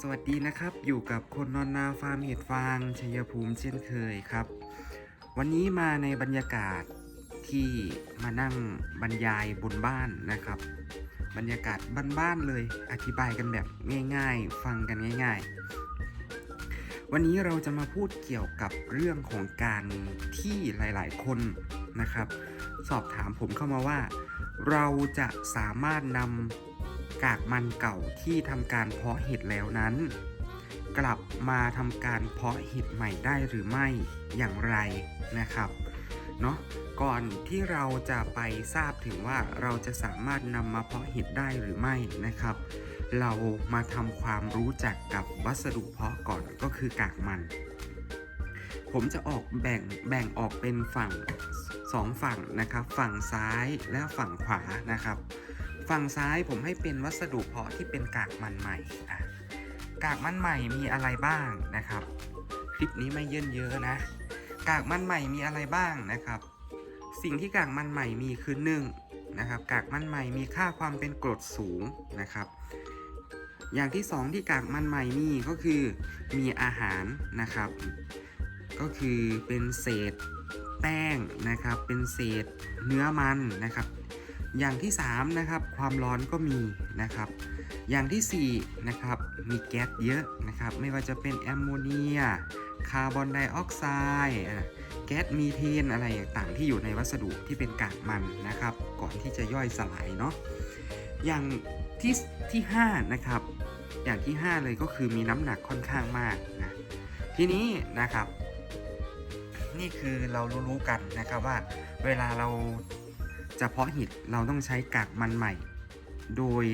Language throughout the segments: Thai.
สวัสดีนะครับ อยู่กับคนนอนนาฟาร์มเห็ดฟางชัยภูมิเช่นเคยครับ วันนี้มาในบรรยากาศที่มานั่งบรรยายบนบ้านนะครับ บรรยากาศบ้านๆเลยอธิบายกันแบบง่าย ๆ ฟังกันง่าย ๆ วันนี้เราจะมาพูดเกี่ยวกับเรื่องของการที่หลายๆ คนนะครับ สอบถามผมเข้ามาว่า เราจะสามารถนำ กากมันเก่าที่ทำการเพาะเห็ดแล้วนั้น กลับมาทำการเพาะเห็ดใหม่ได้หรือไม่อย่างไรนะครับเนาะก่อนที่เราจะไปทราบถึงว่าเราจะสามารถนำมาเพาะเห็ดได้หรือไม่นะครับ เรามาทำความรู้จักกับวัสดุเพาะก่อนก็คือกากมัน ผมจะออกแบ่งแบ่งออกเป็นฝั่งสองฝั่งนะครับ ฝั่งซ้ายและฝั่งขวานะครับ ฝั่งซ้ายผมให้เป็นวัสดุเพาะที่เป็นกากมันใหม่อะกากมันใหม่มีอะไรบ้างนะครับ คลิปนี้ไม่เยินเยอะนะ กากมันใหม่มีอะไรบ้างนะครับ สิ่งที่กากมันใหม่มีคือหนึ่งนะครับ กากมันใหม่มีค่าความเป็นกรดสูงนะครับ อย่างที่สองที่กากมันใหม่มีก็คือมีอาหารนะครับ ก็คือเป็นเศษแป้งนะครับ เป็นเศษเนื้อมันนะครับ อย่างที่3นะครับความร้อนก็มีนะครับ อย่างที่4นะครับมีแก๊สเยอะนะครับ ไม่ว่าจะเป็นแอมโมเนียคาร์บอนไดออกไซด์แก๊สมีเทนอะไรต่างๆที่อยู่ในวัสดุที่เป็นกากมันนะครับ ก่อนที่จะย่อยสลายเนาะอย่างที่ที่5นะครับ อย่างที่ 5 เลยก็คือมีน้ำหนักค่อนข้างมากนะทีนี้นะครับ นี่คือเรารู้ๆกันนะครับว่าเวลาเรา จะเพาะเห็ดเราต้องใช้กากมันใหม่ โดย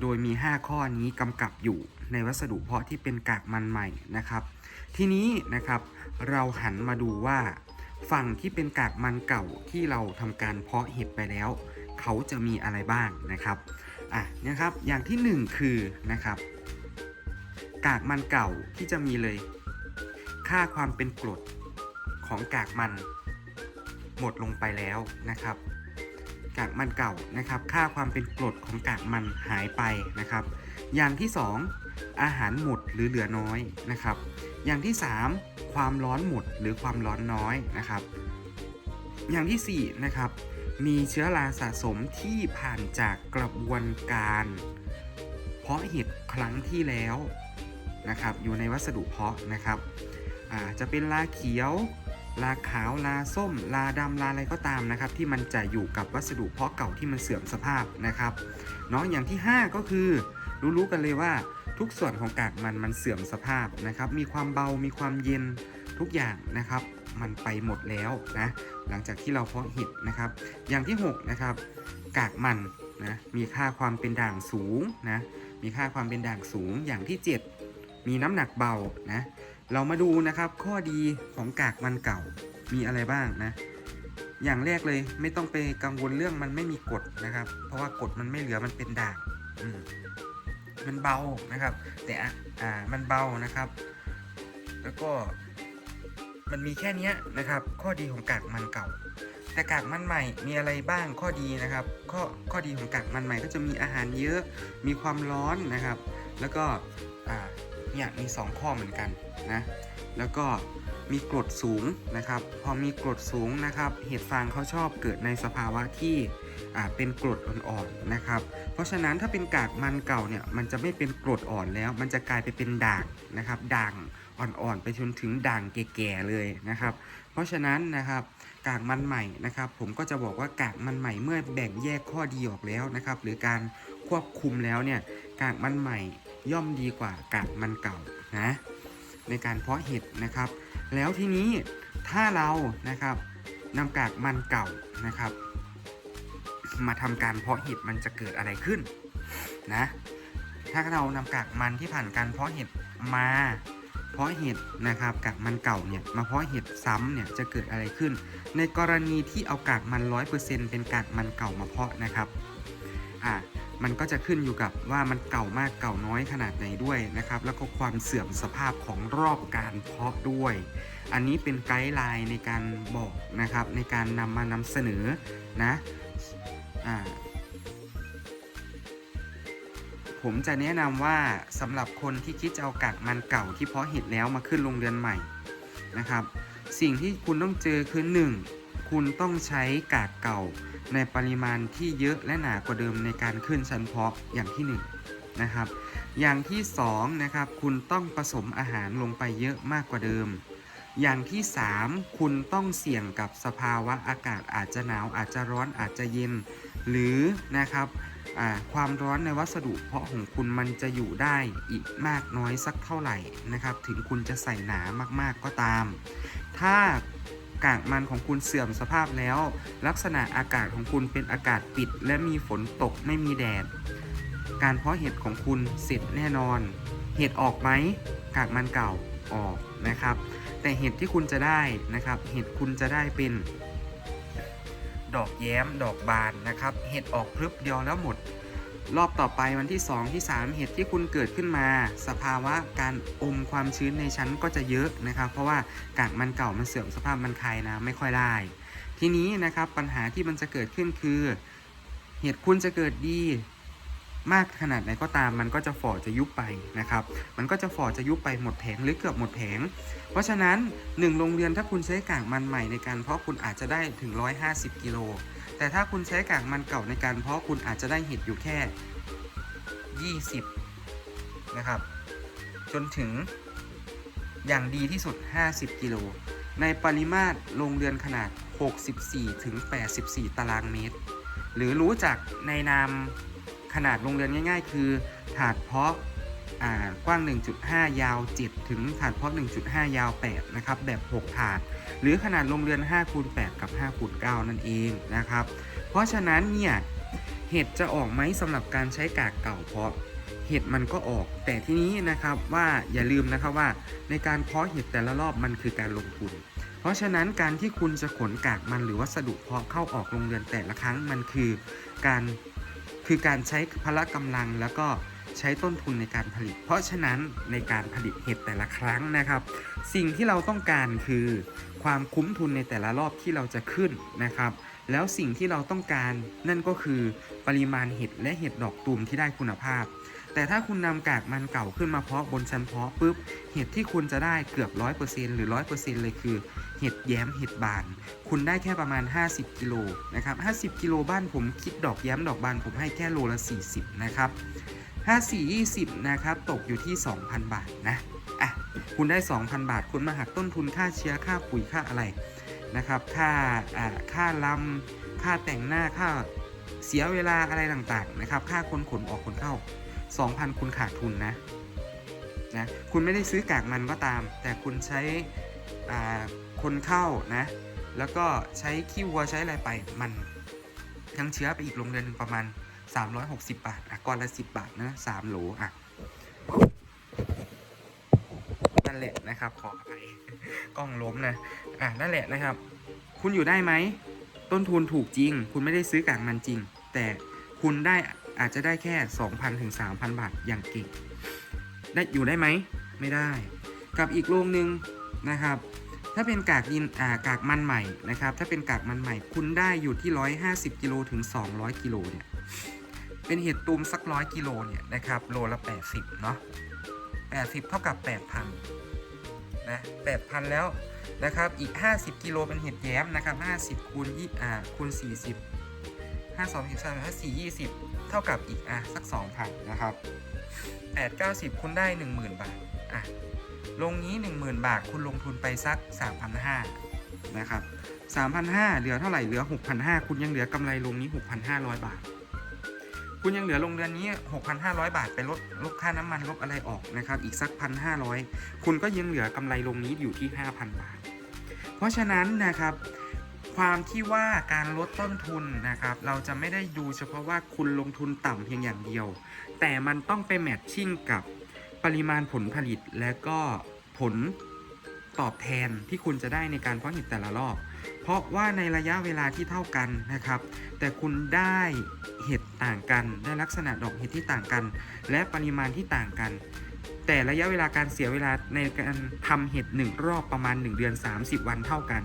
โดยมี 5 ข้อนี้กำกับอยู่ในวัสดุเพาะที่เป็นกากมันใหม่นะครับ ทีนี้นะครับเราหันมาดูว่าฝั่งที่เป็นกากมันเก่าที่เราทำการเพาะเห็ดไปแล้ว เขาจะมีอะไรบ้างนะครับอะนะครับอย่างที่ 1 คือนะครับ กากมันเก่าที่จะมีเลย ค่าความเป็นกรดของกากมัน หมดลงไปแล้วนะครับ กากมันเก่านะครับ ค่าความเป็นกรดของกากมันหายไปนะครับ อย่างที่ 2 อาหารหมดหรือเหลือน้อยนะครับ อย่างที่ 3 ความร้อนหมดหรือความร้อนน้อยนะครับ อย่างที่4นะครับมีเชื้อราสะสมที่ผ่านจากกระบวนการเพาะเห็ดครั้งที่แล้วนะครับอยู่ในวัสดุเพาะนะครับอาจะเป็นลาเขียว ลาขาวลาส้ม ลาดำลาอะไรก็ตามนะครับ ที่มันจะอยู่กับวัสดุเพาะเก่าที่มันเสื่อมสภาพนะครับเนาะอย่างที่ 5 ก็คือ รู้ๆกันเลยว่าทุกส่วนของกากมันมันเสื่อมสภาพนะครับ มีความเบามีความเย็นทุกอย่างนะครับ มันไปหมดแล้วนะหลังจากที่เราเพาะเห็ดนะครับ อย่างที่6นะครับกากมันนะมีค่าความเป็นด่างสูงนะมีค่าความเป็นด่างสูงอย่างที่ 7 มีน้ำหนักเบานะ เรามาดูนะครับข้อดีของกากมันเก่ามีอะไรบ้างนะ อย่างแรกเลยไม่ต้องไปกังวลเรื่องมันไม่มีกรดนะครับ เพราะว่ากรดมันไม่เหลือมันเป็นด่างมมันเบานะครับ แต่อะอ่ามันเบานะครับ แล้วก็มันมีแค่นี้นะครับ ข้อดีของกากมันเก่า แต่กากมันใหม่มีอะไรบ้างข้อดีนะครับ ข้อข้อดีของกากมันใหม่ก็จะมีอาหารเยอะมีความร้อนนะครับ แล้วก็อ่า เนี่ยมี 2 ข้อเหมือนกันนะแล้วก็มีกรดสูงนะครับ พอมีกรดสูงนะครับ เห็ดฟางเขาชอบเกิดในสภาวะที่เป็นกรดอ่อนๆนะครับ เพราะฉะนั้นถ้าเป็นกากมันเก่าเนี่ยมันจะไม่เป็นกรดอ่อนแล้ว มันจะกลายไปเป็นด่างนะครับด่างอ่อนๆไปจนถึงด่างแก่ๆเลยนะครับ เพราะฉะนั้นนะครับกากมันใหม่นะครับ ผมก็จะบอกว่ากากมันใหม่เมื่อแบ่งแยกข้อดีออกแล้วนะครับ หรือการควบคุมแล้วเนี่ยกากมันใหม่ ย่อมดีกว่ากากมันเก่านะในการเพาะเห็ดนะครับ แล้วทีนี้ถ้าเรานะครับนำกากมันเก่านะครับ มาทำการเพาะเห็ดมันจะเกิดอะไรขึ้นนะถ้าเรานำกากมันที่ผ่านการเพาะเห็ดมาเพาะเห็ดนะครับกากมันเก่าเนี่ยมาเพาะเห็ดซ้ำเนี่ยจะเกิดอะไรขึ้น ในกรณีที่เอากากมัน 100%เป็นกากมันเก่ามาเพาะนะครับอ่า มันก็จะขึ้นอยู่กับว่ามันเก่ามากเก่าน้อยขนาดไหนด้วยนะครับ แล้วก็ความเสื่อมสภาพของรอบการเพาะด้วย อันนี้เป็นไกด์ไลน์ในการบอกนะครับ ในการนำมานำเสนอนะอ่าผมจะแนะนำว่าสำหรับคนที่คิดจะเอากากมันเก่าที่เพาะเห็ดแล้วมาขึ้นโรงเรือนใหม่นะครับ สิ่งที่คุณต้องเจอคือ 1. คุณต้องใช้กากเก่า ในปริมาณที่เยอะและหนากว่าเดิมในการขึ้นชั้นเพาะอย่างที่1นะครับ อย่างที่2นะครับคุณต้องผสมอาหารลงไปเยอะมากกว่าเดิม อย่างที่ 3 คุณต้องเสี่ยงกับสภาวะอากาศอาจจะหนาวอาจจะร้อนอาจจะเย็น หรือนะครับความร้อนในวัสดุเพาะของคุณมันจะอยู่ได้อีกมากน้อยสักเท่าไหร่นะครับ ถึงคุณจะใส่หนามากๆก็ตาม ถ้า กากมันของคุณเสื่อมสภาพแล้ว ลักษณะอากาศของคุณเป็นอากาศปิด และมีฝนตกไม่มีแดด การเพาะเห็ดของคุณเสร็จแน่นอน เห็ดออกไหมกากมันเก่าออกนะครับ แต่เห็ดที่คุณจะได้นะครับ เห็ดคุณจะได้เป็น ดอกแย้มดอกบานนะครับ เห็ดออกพรึบเดียวแล้วหมด รอบต่อไปวันที่ 2 ที่ 3 เห็ดที่คุณเกิดขึ้นมา สภาวะการอมความชื้นในชั้นก็จะเยอะนะครับ เพราะว่ากากมันเก่ามันเสื่อมสภาพมันคายน้ำไม่ค่อยได้ ทีนี้นะครับปัญหาที่มันจะเกิดขึ้นคือ เห็ดคุณจะเกิดดี มากขนาดไหนก็ตามมันก็จะฝ่อจะยุบไปนะครับ มันก็จะฝ่อจะยุบไปหมดแผงหรือเกือบหมดแผง เพราะฉะนั้น1โรงเรือนถ้าคุณใช้กากมันใหม่ในการเพราะคุณอาจจะได้ถึง 150 กิโล แต่ถ้าคุณใช้กากมันเก่าในการเพาะคุณอาจจะได้เห็ดอยู่แค่ 20 นะครับ จนถึงอย่างดีที่สุด 50 กิโล ในปริมาตรโรงเรือนขนาด 64ถึง84 ตารางเมตร หรือรู้จักในนามขนาดโรงเรือนง่าย ๆ คือถาดเพาะ อ่ากว้าง 1.5 ยาว 7 ถึงถาดเพาะ 1.5 ยาว 8 นะครับ แบบ 6 ถาด หรือขนาดโรงเรือน5คูณ8กับ5คูณ9นั่นเองนะครับ เพราะฉะนั้นเนี่ย เห็ดจะออกไหมสำหรับการใช้กากเก่าเพาะ เห็ดมันก็ออก แต่ที่นี้นะครับว่าอย่าลืมนะครับว่าในการเพาะเห็ดแต่ละรอบมันคือการลงทุน เพราะฉะนั้นการที่คุณจะขนกากมันหรือวัสดุเพาะเข้าออกโรงเรือนแต่ละครั้งมันคือการคือการใช้พละกำลังแล้วก็ ใช้ต้นทุนในการผลิต เพราะฉะนั้นในการผลิตเห็ดแต่ละครั้งนะครับ สิ่งที่เราต้องการคือ ความคุ้มทุนในแต่ละรอบที่เราจะขึ้นนะครับ แล้วสิ่งที่เราต้องการนั่นก็คือปริมาณเห็ดและเห็ดดอกตูมที่ได้คุณภาพ แต่ถ้าคุณนำกากมันเก่าขึ้นมาเพาะบนชั้นเพาะปุ๊บเห็ดที่คุณจะได้เกือบ 100%หรือ 100%เลยคือเห็ดแย้มเห็ดบาน คุณได้แค่ประมาณ 50 กิโลนะครับ 50 กิโลบ้านผมคิดดอกแย้มดอกบานผมให้แค่โลละ 40 นะครับ 54 20 นะครับ ตกอยู่ที่ 2,000 บาทนะ อะ คุณได้ 2,000 บาท คุณมาหักต้นทุนค่าเชื้อค่าปุ๋ยค่าอะไรนะครับ ค่า อ่า ค่าลำ ค่าแต่งหน้า ค่าเสียเวลาอะไรต่างๆนะครับ ค่าคนขนออกคนเข้า 2,000 คุณขาดทุนนะ นะ คุณไม่ได้ซื้อกากมันก็ตาม แต่คุณใช้ อ่า คนเข้านะ แล้วก็ใช้ขี้วัวใช้อะไรไป มัน ทั้งเชื้อไปอีกโรงเรือนหนึ่งประมาณ 360บบาท อะก้อนละ10บบาทนะ3โหลอะนั่นแหละนะครับ ขออภัยกล้องล้มนะ อะนั่นแหละนะครับ คุณอยู่ได้ไหม ต้นทุนถูกจริง คุณไม่ได้ซื้อกากมันจริง แต่คุณได้อาจจะได้แค่ 2,000ถึง3,000 บาทอย่างเก่งได้อยู่ได้ไหม ไม่ได้ กับอีกโรงหนึ่งนะครับ ถ้าเป็นกากดินอ่ากากมันใหม่นะครับ ถ้าเป็นกากมันใหม่ คุณได้อยู่ที่ 150กิโลถึง 200กิโลเนี่ย เป็นเห็ดตูมสักร้อยกิโลเนี่ยนะครับโลละ 80 เนาะ80 เท่ากับ 8,000นะ8,000 แล้วนะครับอีก 50 กิโลเป็นเห็ดแย้มนะครับ50คูณ2อ่าคูณ 40 5 2 10 3 5 4 20 เท่ากับอีกอะสัก 2,000 นะครับ 8 90 คุณได้ 10,000 บาทอะลงนี้ 10,000 บาทคุณลงทุนไปสัก 3,500นะครับ3,500เหลือเท่าไหร่เหลือ 6,500 คุณยังเหลือกำไรลงนี้ 6,500 บาท คุณยังเหลือลงเดือนนี้ 6,500 บาทไปลดลดค่าน้ำมันลดอะไรออกนะครับ อีกสัก1,500คุณก็ยังเหลือกำไรลงนี้อยู่ที่ 5,000 บาท เพราะฉะนั้นนะครับ ความที่ว่าการลดต้นทุนนะครับ เราจะไม่ได้ดูเฉพาะว่าคุณลงทุนต่ำเพียงอย่างเดียว แต่มันต้องไปแมทชิ่งกับปริมาณผลผลิตและก็ผลตอบแทนที่คุณจะได้ในการเพาะเห็ดแต่ละรอบ เพราะว่าในระยะเวลาที่เท่ากันนะครับ แต่คุณได้เห็ดต่างกัน ได้ลักษณะดอกเห็ดที่ต่างกัน และปริมาณที่ต่างกัน แต่ระยะเวลาการเสียเวลาในการทำเห็ดหนึ่งรอบประมาณ 1 เดือน 30 วันเท่ากัน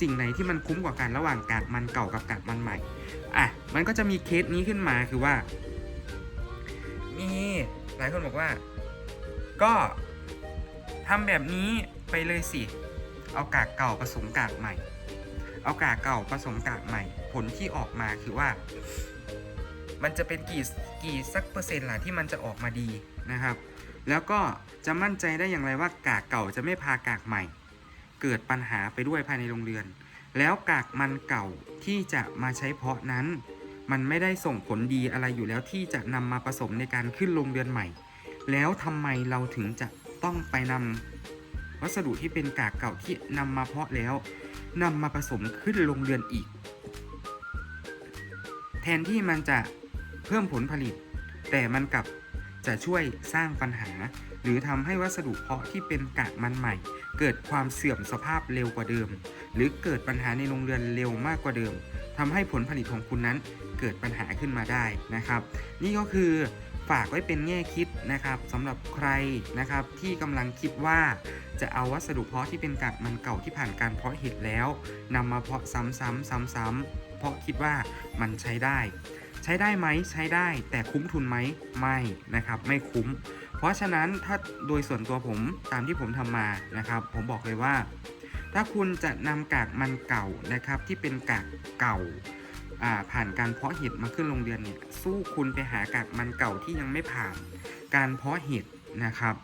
สิ่งไหนที่มันคุ้มกว่ากันระหว่างกากมันเก่ากับกากมันใหม่อะมันก็จะมีเคสนี้ขึ้นมาคือว่ามีหลายคนบอกว่า ก็ทำแบบนี้ไปเลยสิ เอากากเก่าผสมกากใหม่ เอากากเก่าผสมกากใหม่ ผลที่ออกมาคือว่า มันจะเป็นกี่กี่สักเปอร์เซ็นต์ล่ะที่มันจะออกมาดีนะครับ แล้วก็จะมั่นใจได้อย่างไรว่ากากเก่าจะไม่พากากใหม่ เกิดปัญหาไปด้วยภายในโรงเรือน แล้วกากมันเก่าที่จะมาใช้เพาะนั้น มันไม่ได้ส่งผลดีอะไรอยู่แล้วที่จะนำมาผสมในการขึ้นโรงเรือนใหม่ แล้วทำไมเราถึงจะต้องไปนำ วัสดุที่เป็นกากเก่าที่นำมาเพาะแล้วนำมาผสมขึ้นโรงเรือนอีก แทนที่มันจะเพิ่มผลผลิต แต่มันกลับจะช่วยสร้างปัญหา หรือทำให้วัสดุเพาะที่เป็นกากมันใหม่ เกิดความเสื่อมสภาพเร็วกว่าเดิม หรือเกิดปัญหาในโรงเรือนเร็วมากกว่าเดิมทำให้ผลผลิตของคุณนั้นเกิดปัญหาขึ้นมาได้นะครับ นี่ก็คือ ฝากไว้เป็นแง่คิดนะครับสำหรับใครนะครับที่กำลังคิดว่าจะเอาวัสดุเพาะที่เป็นกากมันเก่าที่ผ่านการเพาะเห็ดแล้วนำมาเพาะซ้ำๆซ้ำๆเพราะคิดว่ามันใช้ได้ ใช้ได้ไหมใช้ได้แต่คุ้มทุนไหมไม่นะครับไม่คุ้ม เพราะฉะนั้นถ้าโดยส่วนตัวผมตามที่ผมทำมานะครับ ผมบอกเลยว่า ถ้าคุณจะนำกากมันเก่านะครับที่เป็นกากเก่าอ่า ผ่านการเพาะเห็ดมาขึ้นโรงเรือนเนี่ยสู้คุณไปหากากมันเก่าที่ยังไม่ผ่าน การเพาะเห็ดนะครับ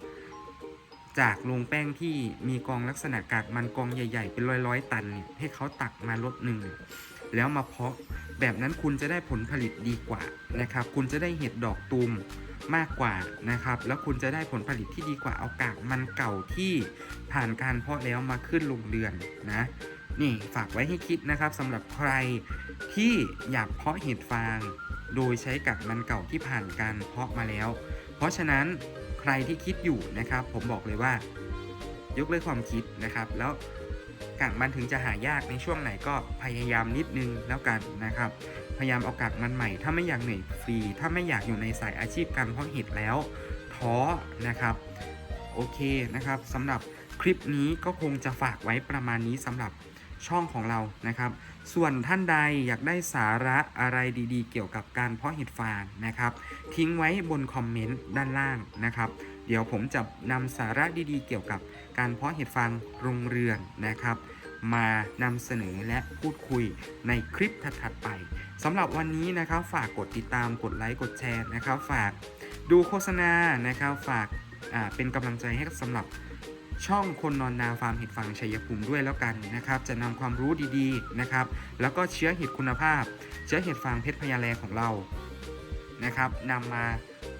จากโรงแป้งที่มีกองลักษณะกากมันกองใหญ่ ๆ เป็นร้อยๆตันเนี่ยให้เขาตักมารถหนึ่งแล้วมาเพาะแบบนั้นคุณจะได้ผลผลิตดีกว่านะครับ คุณจะได้เห็ดดอกตูมมากกว่านะครับ แล้วคุณจะได้ผลผลิตที่ดีกว่าเอากากมันเก่าที่ผ่านการเพาะแล้วมาขึ้นโรงเรือนนะ นี่ฝากไว้ให้คิดนะครับสำหรับใครที่อยากเพาะเห็ดฟาง โดยใช้กากมันเก่าที่ผ่านการเพาะมาแล้ว เพราะฉะนั้นใครที่คิดอยู่นะครับ ผมบอกเลยว่า ยกเลิกความคิดนะครับ แล้วกากมันถึงจะหายากในช่วงไหนก็พยายามนิดนึงแล้วกันนะครับ พยายามเอากากมันใหม่ ถ้าไม่อยากเหนื่อยฟรี ถ้าไม่อยากอยู่ในสายอาชีพการเพาะเห็ดแล้วท้อนะครับ โอเคนะครับสำหรับคลิปนี้ก็คงจะฝากไว้ประมาณนี้สำหรับ ช่องของเรานะครับ ส่วนท่านใดอยากได้สาระอะไรดีๆ เกี่ยวกับการเพาะเห็ดฟางนะครับ ทิ้งไว้บนคอมเมนต์ด้านล่างนะครับ เดี๋ยวผมจะนำสาระดีๆ เกี่ยวกับการเพาะเห็ดฟางโรงเรือนนะครับ มานำเสนอและพูดคุยในคลิปถัดๆไปสำหรับวันนี้นะครับ ฝากกดติดตามกดไลค์กดแชร์นะครับ ฝากดูโฆษณานะครับ ฝากเป็นกำลังใจให้สำหรับ ช่องคนนอนนาฟาร์มเห็ดฟางชัยภูมิด้วยแล้วกันนะครับ จะนำความรู้ดีๆนะครับ แล้วก็เชื้อเห็ดคุณภาพ เชื้อเห็ดฟางเพชรพญาแลของเรานะครับนำมา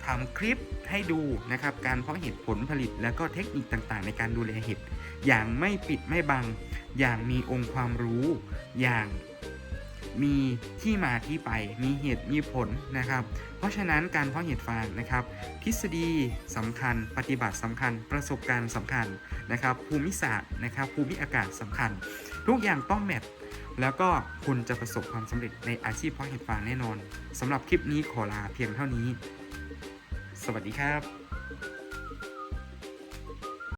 ทำคลิปให้ดูนะครับ การเพาะเห็ดผลผลิตและก็เทคนิคต่างๆ ในการดูแลเห็ดอย่างไม่ปิดไม่บัง อย่างมีองค์ความรู้อย่าง มีที่มาที่ไปมีเหตุมีผลนะครับ เพราะฉะนั้นการเพาะเห็ดฟางนะครับ ทฤษฎีสำคัญ ปฏิบัติสำคัญ ประสบการณ์สำคัญนะครับ ภูมิศาสตร์นะครับ ภูมิอากาศสำคัญ ทุกอย่างต้องแมทแล้วก็คุณจะประสบความสำเร็จในอาชีพเพาะเห็ดฟางแน่นอนสำหรับคลิปนี้ขอลาเพียงเท่านี้ สวัสดีครับ